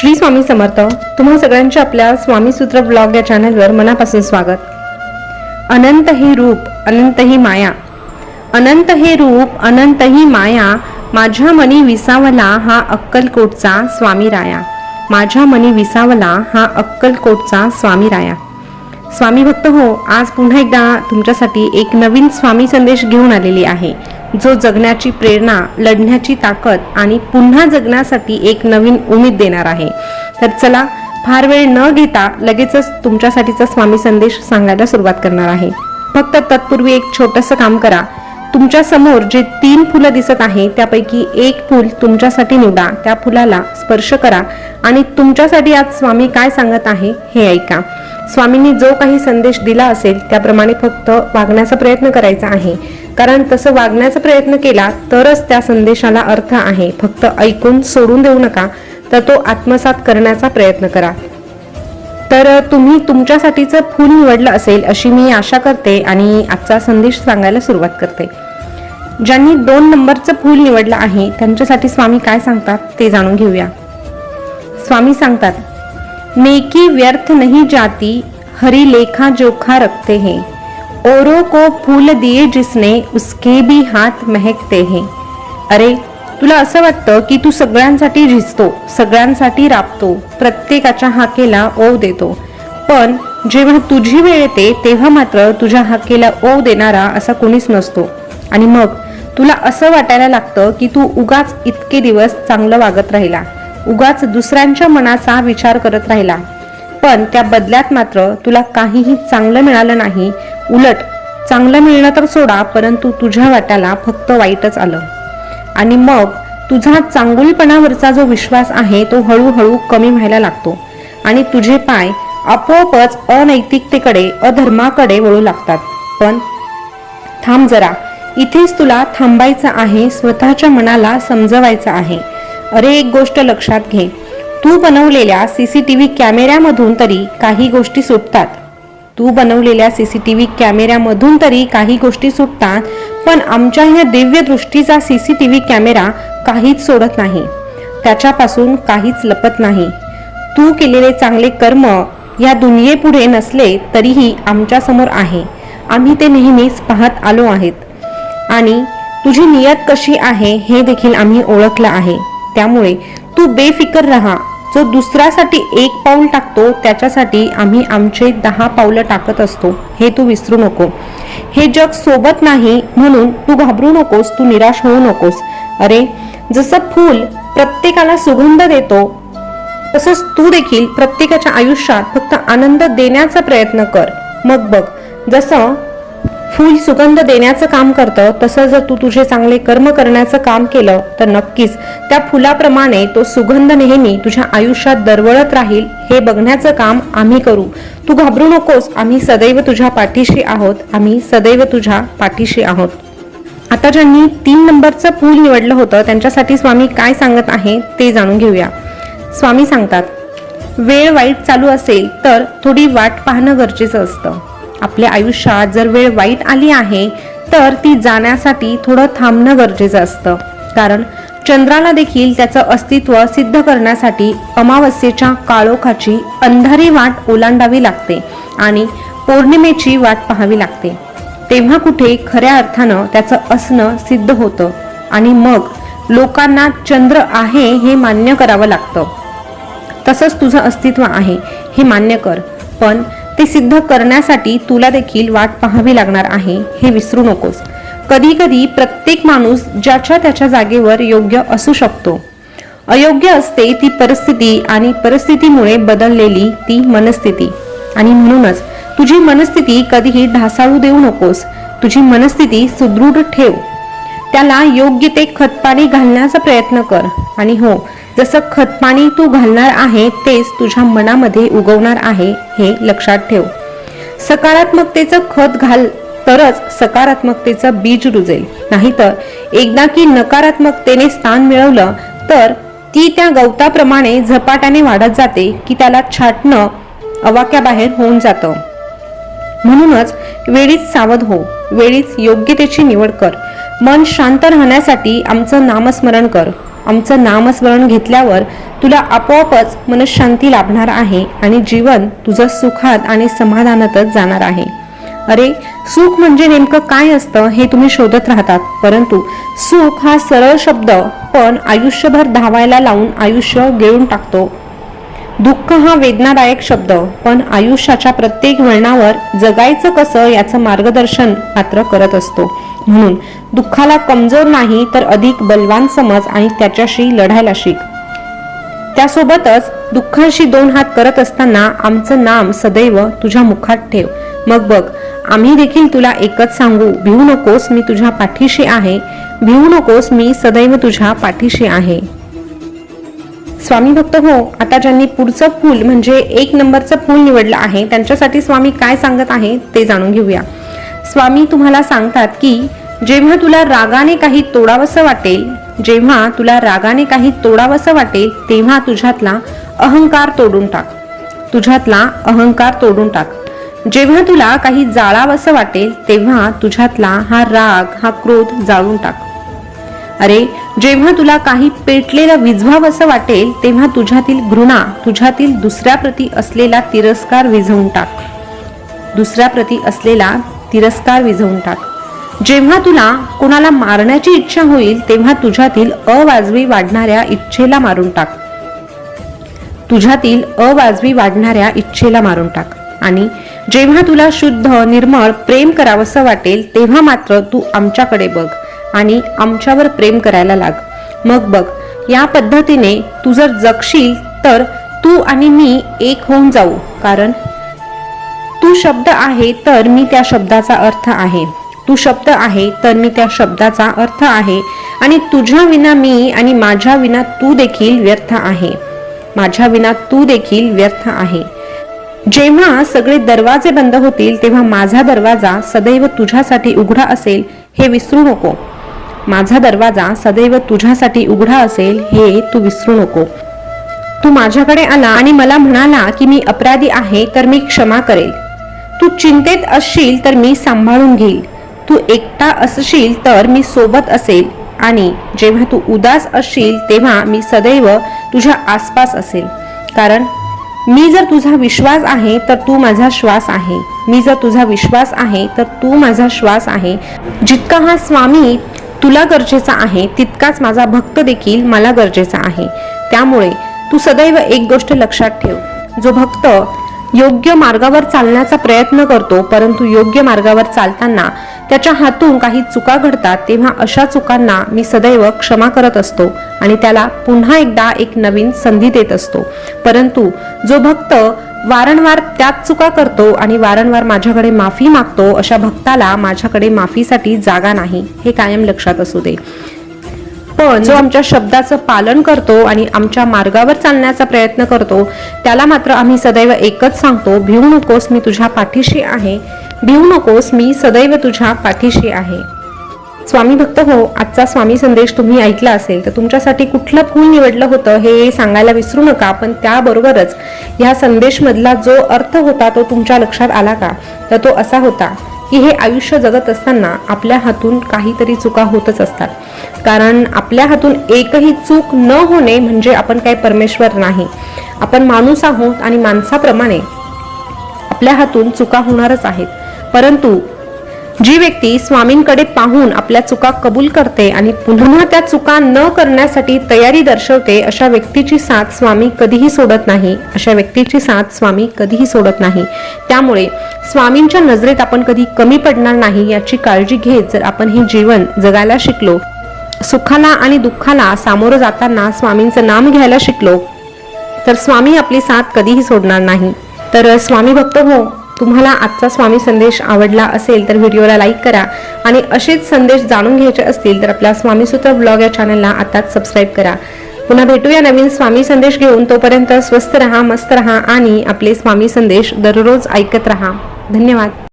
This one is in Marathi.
श्री स्वामी समर्थ. तुम्हा सगळ्यांच्या आपल्या स्वामी सूत्र ब्लॉग या चॅनलवर मनापासून स्वागत. अनंत हे रूप अनंत ही माया. अनंत हे रूप अनंत ही माया माझ्या मनी विसावला हा अक्कलकोटचा स्वामी राया. माझ्या मनी विसावला हा अक्कलकोटचा स्वामी राया. स्वामी भक्त हो आज पुन्हा एकदा तुमच्यासाठी एक नवीन स्वामी संदेश घेऊन आलेली आहे. जो जगण्याची प्रेरणा लढण्याची ताकद आणि पुन्हा जगण्यासाठी एक नवीन उमेद देणार आहे. तर चला फार वेळ न घेता लगेचच तुमच्यासाठीचा स्वामी संदेश सांगायला सुरुवात करणार आहे. फक्त तत्पूर्वी एक छोटंसं काम करा. तुमच्यासमोर जे तीन फुलं दिसत आहे त्यापैकी एक फूल तुमच्यासाठी निवडा. त्या फुलाला स्पर्श करा. आणि तुमच्यासाठी आज स्वामी काय सांगत आहे हे ऐका. स्वामींनी जो काही संदेश दिला असेल त्याप्रमाणे फक्त वागण्याचा प्रयत्न करायचा आहे. कारण तसं वागण्याचा प्रयत्न केला तरच त्या संदेशाला अर्थ आहे. फक्त ऐकून सोडून देऊ नका तर तो आत्मसात करण्याचा प्रयत्न करा. तर तुम्ही तुमच्यासाठीचं फूल निवडलं असेल अशी मी आशा करते आणि आजचा संदेश सांगायला सुरुवात करते. ज्यांनी दोन नंबरचं फूल निवडलं आहे त्यांच्यासाठी स्वामी काय सांगतात ते जाणून घेऊया. स्वामी सांगतात नेकी व्यर्थ नहीं जाती हरी लेखा जोखा रखते हैं। औरों को फूल दिए जिसने उसके भी हात महकते हैं। अरे तुला असं वाटतं की तू सगळ्यांसाठी झिजतो सगळ्यांसाठी राबतो प्रत्येकाच्या हाकेला ओव देतो. पण जेव्हा तुझी वेळ येते तेव्हा मात्र तुझ्या हाकेला ओव देणारा असा कोणीच नसतो. आणि मग तुला असं वाटायला लागतं की तू उगाच इतके दिवस चांगलं वागत राहिला. उगाच दुसऱ्यांच्या मनाचा विचार करत राहिला. पण त्या बदल्यात मात्र तुला काहीही चांगलं मिळालं नाही. उलट चांगलं मिळणं तर सोडा परंतु तुझ्या वाट्याला फक्त वाईटच आलं. आणि मग तुझा चांगुलपणावरचा जो विश्वास आहे तो हळूहळू कमी व्हायला लागतो. आणि तुझे पाय आपोआपच अनैतिकतेकडे अधर्माकडे वळू लागतात. पण थांब जरा. इथेच तुला थांबायचं आहे स्वतःच्या मनाला समजवायचं आहे. अरे एक गोष्ट लक्षात घे. तू बनवलेल्या सीसीटीव्ही कॅमेऱ्यामधून तरी काही गोष्टी सुटतात. तू बनवलेल्या सीसीटीव्ही कॅमेऱ्यामधून तरी काही गोष्टी सुटतात पण आमच्या ह्या दिव्य दृष्टीचा सीसीटीव्ही कॅमेरा काहीच सोडत नाही. त्याच्यापासून काहीच लपत नाही. तू केलेले चांगले कर्म या दुनियेपुढे नसले तरीही आमच्यासमोर आहे. आम्ही ते नेहमीच पाहत आलो आहेत. आणि तुझी नियत कशी आहे हे देखील आम्ही ओळखलं आहे. त्यामुळे तू बेफिकर राहा. जो दुसऱ्यासाठी एक पाऊल टाकतो त्याच्यासाठी आम्ही आमचे दहा पावलं टाकत असतो. हे तू विसरू नको. हे जग सोबत नाही म्हणून तू घाबरू नकोस तू निराश होऊ नकोस. अरे जसं फूल प्रत्येकाला सुगंध देतो तसंच तू देखील प्रत्येकाच्या आयुष्यात फक्त आनंद देण्याचा प्रयत्न कर. मग बघ जसं फूल सुगंध देण्याचं काम करतं तसं जर तू तुझे चांगले कर्म करण्याचं काम केलं तर नक्कीच त्या फुलाप्रमाणे तो सुगंध नेहमी तुझ्या आयुष्यात दरवळत राहील हे बघण्याचं काम आम्ही करू. तू घाबरू नकोस आम्ही सदैव तुझ्या पाठीशी आहोत आम्ही सदैव तुझ्या पाठीशी आहोत. आता ज्यांनी तीन नंबरचं फूल निवडलं होतं त्यांच्यासाठी स्वामी काय सांगत आहे ते जाणून घेऊया. स्वामी सांगतात वेळ वाईट चालू असेल तर थोडी वाट पाहणं गरजेचं असतं. आपल्या आयुष्यात जर वेळ वाईट आली आहे तर ती जाण्यासाठी थोडं थांबणं गरजेचं असतं. कारण चंद्राला देखील त्याचं अस्तित्व सिद्ध करण्यासाठी अमावस्येच्या काळोखाची अंधारी वाट ओलांडावी लागते आणि पौर्णिमेची वाट पाहावी लागते. तेव्हा कुठे खऱ्या अर्थानं त्याचं असणं सिद्ध होतं आणि मग लोकांना चंद्र आहे हे मान्य करावं लागतं. तसंच तुझं अस्तित्व आहे हे मान्य कर पण ते सिद्ध करण्यासाठी तुला देखील वाट पाहावी लागणार आहे. हे विसरू नकोस. कधी कधी प्रत्येक माणूस ज्याच्या त्याच्या जागेवर योग्य असू शकतो. अयोग्य असते ती परिस्थिती आणि परिस्थितीमुळे बदललेली ती मनस्थिती. आणि म्हणूनच तुझी मनस्थिती कधीही ढासाळू देऊ नकोस. तुझी मनस्थिती सुदृढ ठेव. त्याला योग्य ते खतपाणी घालण्याचा प्रयत्न कर. आणि हो जसं खतपाणी तू घालणार आहे तेच तुझ्या मनामध्ये उगवणार आहे हे लक्षात ठेव. सकारात्मकतेचं खत घाल तरच सकारात्मकतेचं बीज रुजेल. नाहीतर एकदा की नकारात्मकतेने स्थान मिळवलं तर ती त्या गवताप्रमाणे झपाट्याने वाढत जाते की त्याला छाटणं अवाक्याबाहेर होऊन जातं. म्हणूनच वेळीच सावध हो वेळीच योग्यतेची निवड कर. मन शांत राहण्यासाठी आमचं नामस्मरण कर. आमचं नामस्मरण घेतल्यावर तुला आपोआपच मनशांती लाभणार आहे आणि जीवन तुझं सुखात आणि समाधानातच जाणार आहे. अरे सुख म्हणजे नेमकं काय असतं हे तुम्ही शोधत राहतात परंतु सुख हा सरळ शब्द पण आयुष्यभर धावायला लावून आयुष्य गिळून टाकतो. दुःख हा वेदनादायक शब्द पण आयुष्याच्या प्रत्येक वळणावर जगायचं कसं याचं मार्गदर्शन मात्र करत असतो. म्हणून दुःखाला कमजोर नाही तर अधिक बलवान समज आणि त्याच्याशी लढायला शिक. त्यासोबतच दुःखाशी दोन हात करत असताना आमचं नाम सदैव तुझ्या मुखात ठेव. मग बघ आम्ही देखील तुला एकच सांगू भिवू नकोस मी तुझ्या पाठीशी आहे भिवू नकोस मी सदैव तुझ्या पाठीशी आहे. स्वामी भक्त हो आता ज्यांनी पुढचं फूल म्हणजे एक नंबरचं फूल निवडलं आहे त्यांच्यासाठी स्वामी काय सांगत आहे ते जाणून घेऊया. स्वामी तुम्हाला सांगतात की जेव्हा तुला रागाने काही तोडावंसं वाटेल जेव्हा तुला रागाने काही तोडावंसं वाटेल तेव्हा तुझ्यातला अहंकार तोडून टाक. तुझ्यातला अहंकार तोडून टाक. जेव्हा तुला काही जाळावंसं वाटेल तेव्हा तुझ्यातला हा राग हा क्रोध जाळून टाक. अरे जेव्हा तुला काही पेटलेलं विझवावंसं वाटेल तेव्हा तुझ्यातील घृणा तुझ्यातील दुसऱ्याप्रती असलेला तिरस्कार विझवून टाक. दुसऱ्याप्रती असलेला तिरस्कार विझवून टाक. जेव्हा तुला कोणाला मारण्याची इच्छा होईल तेव्हा तुझ्यातील अवाजवी वाढणाऱ्या इच्छेला मारून टाक. तुझ्यातील अवाजवी वाढणाऱ्या इच्छेला मारून टाक. आणि जेव्हा तुला शुद्ध निर्मळ प्रेम करावंसं वाटेल तेव्हा मात्र तू आमच्याकडे बघ आणि आमच्यावर प्रेम करायला लाग. मग बघ या पद्धतीने तू जर जगशील तर तू आणि मी एक होऊन जाऊ. कारण तू शब्द आहे तर मी त्या शब्दाचा अर्थ आहे. तू शब्द आहे तर मी त्या शब्दाचा अर्थ आहे. आणि तुझ्या विना मी आणि माझ्या विना तू देखील व्यर्थ आहे. माझ्या विना तू देखील व्यर्थ आहे. जेव्हा सगळे दरवाजे बंद होतील तेव्हा माझा दरवाजा सदैव तुझ्यासाठी उघडा असेल हे विसरू नको. माझा दरवाजा सदैव तुझ्यासाठी उघडा असेल हे तू विसरू नको. तू माझ्याकडे आला आणि मला म्हणाला की मी अपराधी आहे तर मी क्षमा करेल. तू चिंतेत असशील तर मी सांभाळून घेईल. तू एकटा असशील तर मी सोबत असेल. आणि जेव्हा तू उदास असशील तेव्हा मी सदैव तुझ्या आसपास असेल. कारण मी जर तुझा विश्वास आहे तर तू माझा श्वास आहे. मी जर तुझा विश्वास आहे तर तू माझा श्वास आहे. जितका हा स्वामी तुला गरजेचा आहे तितकाच माझा भक्त देखील मला गरजेचा आहे. त्यामुळे तू सदैव एक गोष्ट लक्षात ठेव. जो भक्त योग्य मार्गावर चालण्याचा प्रयत्न करतो परंतु योग्य मार्गावर चालताना त्याच्या हातून काही चुका घडतात तेव्हा अशा चुकांना मी सदैव क्षमा करत असतो आणि त्याला पुन्हा एकदा एक नवीन संधी देत असतो. परंतु जो भक्त वारंवार त्याच चुका करतो आणि वारंवार माझ्याकडे माफी मागतो अशा भक्ताला माझ्याकडे माफीसाठी जागा नाही. हे कायम लक्षात असू दे. हो, पण जो आमच्या शब्दाचं पालन करतो आणि आमच्या मार्गावर चालण्याचा प्रयत्न करतो त्याला मात्र आम्ही सदैव एकच सांगतो भिवू नकोस मी तुझ्या पाठीशी आहे. भिवू नकोस मी सदैव तुझ्या पाठीशी आहे. स्वामी भक्त हो आजचा स्वामी संदेश तुम्ही ऐकला असेल तर तुमच्यासाठी कुठलं फूल निवडलं होतं हे सांगायला विसरू नका पण त्याबरोबरच ह्या संदेशमधला जो अर्थ होता तो तुमच्या लक्षात आला का? तर तो असा होता की हे आयुष्य जगत असताना आपल्या हातून काहीतरी चुका होतच असतात. कारण आपल्या हातून एकही चूक न होणे म्हणजे आपण काही परमेश्वर नाही. आपण माणूस आहोत आणि माणसाप्रमाणे आपल्या हातून चुका होणारच आहेत. परंतु जी व्यक्ती स्वामींकडे पाहून आपल्या चुका कबूल करते आणि पुन्हा त्या चुका न करण्यासाठी तयारी दर्शवते अशा व्यक्तीची साथ स्वामी कधीही सोडत नाही. अशा व्यक्तीची साथ स्वामी कधीही सोडत नाही. त्यामुळे स्वामींच्या नजरेत आपण कधी कमी पडणार नाही याची काळजी घेत जर आपण हे जीवन जगायला शिकलो सुखाला आणि दुःखाला सामोरं जाताना स्वामींचं नाम घ्यायला शिकलो तर स्वामी आपली साथ कधीही सोडणार नाही. तर स्वामी भक्त हो. तुम्हाला आजचा स्वामी संदेश आवडला असेल तर व्हिडिओला लाईक करा आणि असेच संदेश जाणून घ्यायचे असतील तर आपल्या स्वामीसूत्र ब्लॉग या चॅनलला आताच सबस्क्राईब करा. पुन्हा भेटूया नवीन स्वामी संदेश घेऊन. तोपर्यंत स्वस्त रहा मस्त रहा आणि आपले स्वामी संदेश दररोज ऐकत रहा. धन्यवाद.